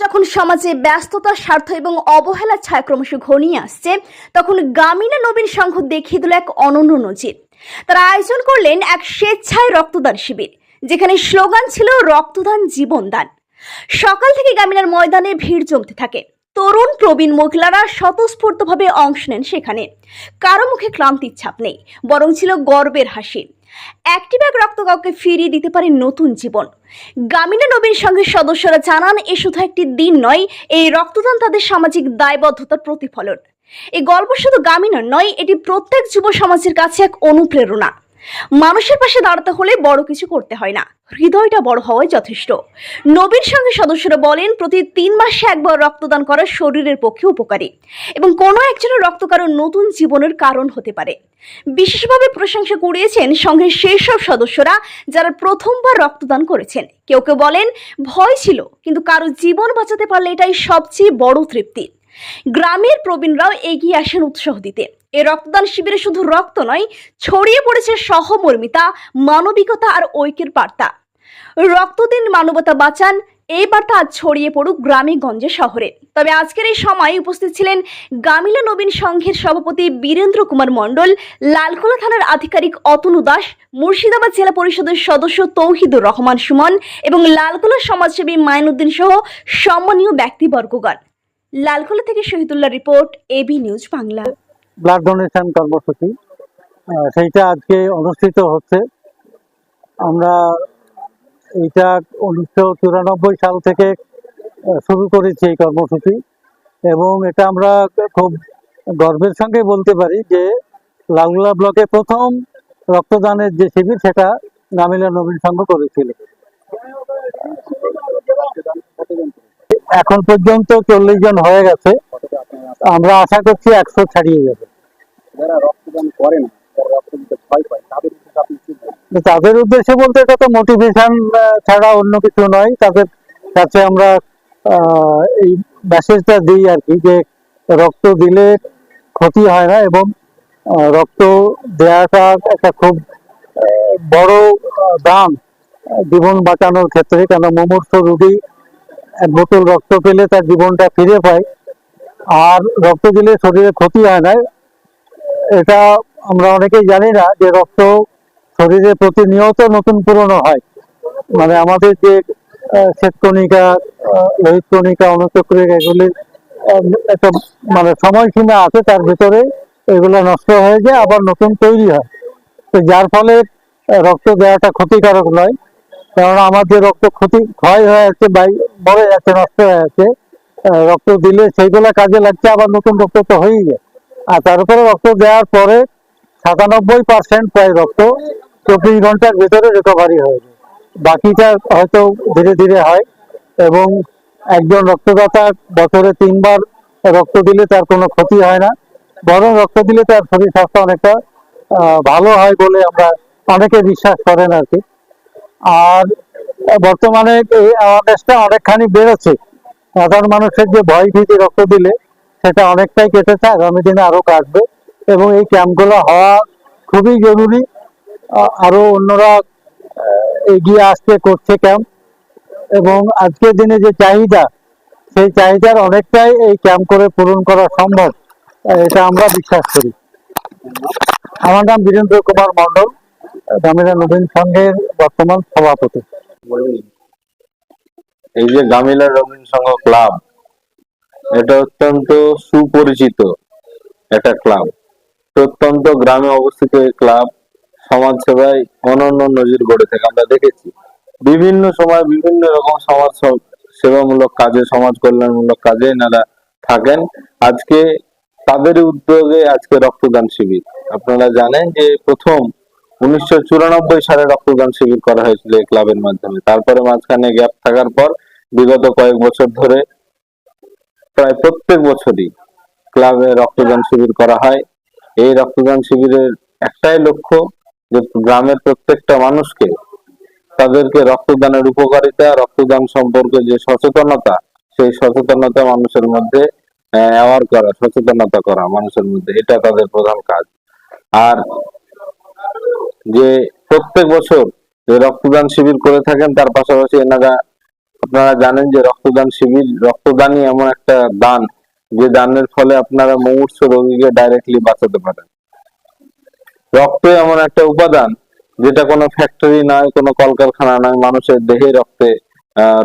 যখন সমাজে ব্যস্ততা, স্বার্থ এবং অবহেলার ছায়া ক্রমশ ঘনিয়ে আসছে, তখন গামিনা নবীন সংঘ দেখিয়ে দিল এক অনন্য নজির। তারা আয়োজন করলেন এক স্বেচ্ছায় রক্তদান শিবির, যেখানে স্লোগান ছিল রক্তদান জীবনদান সকাল থেকে গামিনার ময়দানে ভিড় জমতে থাকে। তরুণ, প্রবীণ মহিলারা স্বতঃস্ফূর্তভাবে অংশ নেন সেখানে। কারও মুখে ক্লান্তির ছাপ নেই, বরং ছিল গর্বের হাসি। একটি ব্যাগ রক্ত কাউকে ফিরিয়ে দিতে পারে নতুন জীবন। গামিনা নবীন সংঘের সদস্যরা জানান, এ শুধু একটি দিন নয়, এই রক্তদান তাদের সামাজিক দায়বদ্ধতার প্রতিফলন। এই গল্প শুধু গামিনার নয়, এটি প্রত্যেক যুব সমাজের কাছে এক অনুপ্রেরণা। মানুষের পাশে দাঁড়াতে হলে বড় কিছু করতে হয় না। হৃদয়টা বড় হওয়াই যথেষ্ট। নবীন সঙ্গে সদস্যরা বলেন, প্রতি তিন মাসে একবার রক্তদান করা শরীরের পক্ষে উপকারী এবং কোনো একজনের রক্ত কারও নতুন জীবনের কারণ হতে পারে। বিশেষভাবে প্রশংসা কুড়িয়েছেন সংঘের সেই সব সদস্যরা যারা প্রথমবার রক্তদান করেছেন। কেউ কেউ বলেন, ভয় ছিল, কিন্তু কারও জীবন বাঁচাতে পারলে এটাই সবচেয়ে বড় তৃপ্তি। গ্রামের প্রবীণরাও এগিয়ে আসেন উৎসাহ দিতে। এই রক্তদান শিবিরে শুধু রক্ত নয়, ছড়িয়ে পড়েছে সহমর্মিতা, মানবিকতা আর ঐক্যের বার্তা। রক্ত দিন, মানবতা বাঁচান, এই বার্তা আজ ছড়িয়ে পড়ুক গ্রামে গঞ্জে শহরে। তবে আজকের এই সময় উপস্থিত ছিলেন গামিলা নবীন সংঘের সভাপতি বীরেন্দ্র কুমার মণ্ডল, লালকোলা থানার আধিকারিক অতনু দাস, মুর্শিদাবাদ জেলা পরিষদের সদস্য তৌহিদুর রহমান সুমন এবং লালকোলা সমাজসেবী মাইনুদ্দিন সহ সম্মানীয় ব্যক্তিবর্গগণ। লালখোলা থেকে Shahidullah report AB news Bangla. Blood donation কর্মসূচি। সেইটা আজকে অনুষ্ঠিত হচ্ছে। আমরা এইটা উনিশশো চুরানব্বই সাল থেকে শুরু করেছি এই কর্মসূচি। এবং এটা আমরা খুব গর্বের সঙ্গে বলতে পারি যে, লালগোলা ব্লকে প্রথম রক্তদানের যে শিবির, সেটা নামিলা নবীন সংঘ করেছিল। এখন পর্যন্ত চল্লিশ জন হয়ে গেছে। আমরা আশা করছি একশো ছাড়িয়ে যাবে। যারা রক্তদান তাদের উদ্দেশ্যে বলতে এটা তো মোটিভেশন ছাড়া অন্য কিছু নয়। তাদের কাছে আমরা এই মেসেজটা দিই আর কি যে রক্ত দিলে ক্ষতি হয় না এবং রক্ত দেওয়াটা একটা খুব বড় দান জীবন বাঁচানোর ক্ষেত্রে। কেন মুমূর্ষ রোগী বোতল রক্ত পেলে তার জীবনটা ফিরে পায়। আর রক্ত দিলে শরীরে ক্ষতি হয় না। এটা আমরা অনেকেই জানি না যে রক্ত শরীরে প্রতিনিয়ত নতুন পুরনো হয়। মানে আমাদের যে শ্বেতকণিকা লোহিত কণিকা অনুচক্রিকা এগুলির আহ, একটা মানে সময়সীমা আছে তার ভিতরে এগুলো নষ্ট হয়ে যায় আবার নতুন তৈরি হয়। তো যার ফলে রক্ত দেওয়াটা ক্ষতিকারক নয়। আমার যে রক্ত ক্ষতি ক্ষয় হয়ে আছে বা মরে যাচ্ছে নষ্ট হয়ে আছে। রক্ত দিলে সেইগুলো কাজে লাগছে, আবার নতুন রক্ত তো হয়েই যায়। আর তার উপরে রক্ত দেওয়ার পরে সাতানব্বই পার্সেন্ট প্রায় রক্ত চব্বিশ ঘণ্টার ভিতরে রিকভারি হয়ে যায়। বাকিটা হয়তো ধীরে ধীরে হয় এবং একজন রক্তদাতা বছরে তিনবার রক্ত দিলে তার কোনো ক্ষতি হয় না। বরং রক্ত দিলে তার শরীর স্বাস্থ্য অনেকটা ভালো হয় বলে আমরা অনেকে বিশ্বাস করেন আর কি। আর বর্তমানে এই অ্যাওয়ারনেসটা অনেকখানি বেড়েছে। সাধারণ মানুষের যে ভয় ভীতি রক্ত দিলে, সেটা অনেকটাই কেটেছে। আগামী দিনে আরও কাটবে এবং এই ক্যাম্পগুলো হওয়া খুবই জরুরি। আ- আরও অন্যরা এগিয়ে আসতে করছে ক্যাম্প। এবং আজকের দিনে যে চাহিদা, সেই চাহিদার অনেকটাই এই ক্যাম্প করে পূরণ করা সম্ভব। এটা আমরা বিশ্বাস করি। আমার নাম বীরেন্দ্র কুমার মন্ডল নবীন সংঘের বর্তমান সভাপতি। এই যে গামিলা সংঘ ক্লাব, এটা অত্যন্ত সুপরিচিত একটা ক্লাব। প্রত্যন্ত গ্রামে অবস্থিত এই ক্লাব সমাজ সেবায় অনন্য নজির গড়ে থাকে। আমরা দেখেছি, বিভিন্ন সময় বিভিন্ন রকম সমাজ সেবামূলক কাজে, সমাজ কল্যাণমূলক কাজে এনারা থাকেন। আজকে তাদের উদ্যোগে আজকে রক্তদান শিবির। আপনারা জানেন যে প্রথম উনিশশো চুরানব্বই সালে রক্তদান শিবির করা হয়েছিল এই ক্লাবের মাধ্যমে। তারপরে মাঝখানে গ্যাপ থাকার পর বিগত কয়েক বছর ধরে প্রায় প্রত্যেক বছরই ক্লাবে রক্তদান শিবির করা হয়। এই রক্তদান শিবিরের একটাই লক্ষ্য যে গ্রামের প্রত্যেকটা মানুষকে তাদেরকে রক্তদানের উপকারিতা, রক্তদান সম্পর্কে যে সচেতনতা, সেই সচেতনতা মানুষের মধ্যে অ্যাওয়ার করা, সচেতনতা করা মানুষের মধ্যে, এটা তাদের প্রধান কাজ। আর যে প্রত্যেক বছর যে রক্তদান শিবির করে থাকেন, তার পাশাপাশি এনারা, আপনারা জানেন যে রক্তদান শিবির, রক্তদানই এমন একটা দান, যে দানের ফলে আপনারা মুমূর্ষ রোগীকে ডাইরেক্টলি বাঁচাতে পারেন। রক্ত এমন একটা উপাদান, যেটা কোনো ফ্যাক্টরি নয়, কোনো কলকারখানা নয়, মানুষের দেহে রক্তে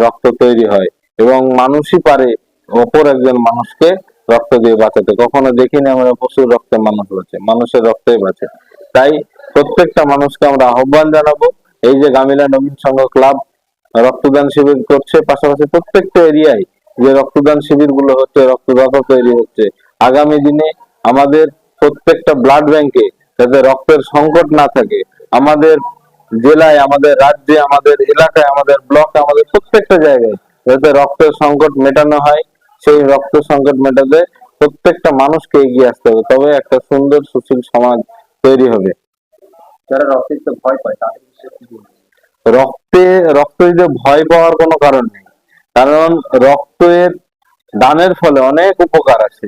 রক্ত তৈরি হয় এবং মানুষই পারে অপর একজন মানুষকে রক্ত দিয়ে বাঁচাতে। কখনো দেখিনি আমরা পশুর রক্তে মানুষ বাঁচে, মানুষের রক্তে বাঁচে। তাই প্রত্যেকটা মানুষকে আমরা আহ্বান জানাব। এই যে গামিলা নবীন সংঘ ক্লাব রক্তদান শিবির করছে, পাশাপাশি প্রত্যেকটা এরিয়ায় যে রক্তদান শিবিরগুলো হচ্ছে রক্তদাতা তৈরি হচ্ছে। আগামী দিনে আমাদের প্রত্যেকটা ব্লাড ব্যাংকে যাতে রক্তের সংকট না থাকে, আমাদের জেলায়, আমাদের রাজ্যে, আমাদের এলাকায়, আমাদের ব্লকে আমাদের প্রত্যেকটা জায়গায় যাতে রক্তের সংকট মেটানো হয়, সেই রক্ত সংকট মেটাতে প্রত্যেকটা মানুষকে এগিয়ে আসতে হবে। তবে একটা সুন্দর, সুশীল সমাজ তৈরি হবে। যারা রক্ত ভয় পায়, তাদের রক্তে ভয় পাওয়ার কোনো কারণ নেই। কারণ রক্তের দানের ফলে অনেক উপকার আছে।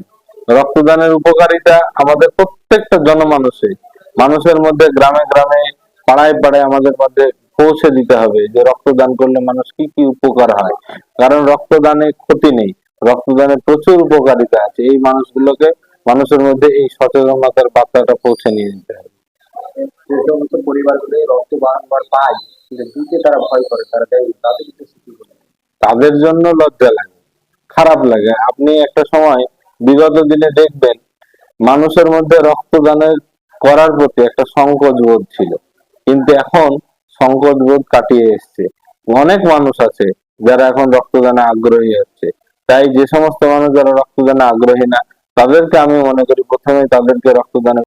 রক্তদানের উপকারিতা আমাদের প্রত্যেকটা জনমানুষে। মানুষের মধ্যে গ্রামে গ্রামে, পাড়ায় পাড়ায় আমাদের মধ্যে পৌঁছে দিতে হবে যে রক্তদান করলে মানুষ কি কি উপকার হয়। কারণ রক্তদানে ক্ষতি নেই। রক্তদানে প্রচুর উপকারিতা আছে। এই মানুষগুলোকে মানুষের মধ্যে এই সচেতনতার বার্তাটা পৌঁছে নিয়ে যেতে হবে। যে সমস্ত পরিবারগুলো রক্ত বারংবার পায়, কিন্তু দিতে তারা ভয় করে, তারা দেয় তাদের তাদের জন্য লজ্জা লাগে, খারাপ লাগে। আপনি একটা সময় বিগত দিনে দেখবেন, মানুষের মধ্যে রক্তদানের করার প্রতি একটা সংকোচ বোধ ছিল। কিন্তু এখন সংকোচ বোধ কাটিয়ে এসছে। অনেক মানুষ আছে যারা এখন রক্তদানে আগ্রহী হচ্ছে। তাই যে সমস্ত মানুষ যারা রক্তদানে আগ্রহী না, তাদেরকে আমি মনে করি প্রথমে তাদেরকে রক্তদানে